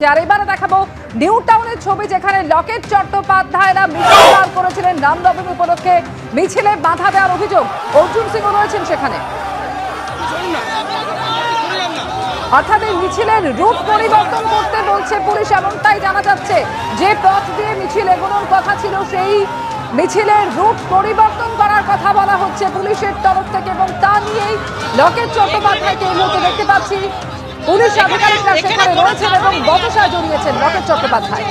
আর এবারে দেখাবো নিউ টাউনের ছবি যেখানে লকেট চট্টোপাধ্যায়রা মিছিল বার করেছিলেন রামনবমী উপলক্ষে। মিছিলে বাধা দেওয়ার অভিযোগ অর্জুন সিংও রয়েছেন সেখানে। অর্থাৎ এই মিছিলের রূপ পরিবর্তন করতে বলছে পুলিশ, এমনটাই জানা যাচ্ছে। যে পথ দিয়ে মিছিল এগোনোর কথা ছিল সেই মিছিলের রূপ পরিবর্তন করার কথা বলা হচ্ছে পুলিশের তরফ থেকে এবং তা নিয়েই লকেট চট্টোপাধ্যায়কে এই মুহূর্তে দেখতে পাচ্ছি। পুলিশ আধিকারিকরা সেখানে রয়েছেন এবং বচসায় জড়িয়েছেন লকেট চট্টোপাধ্যায়।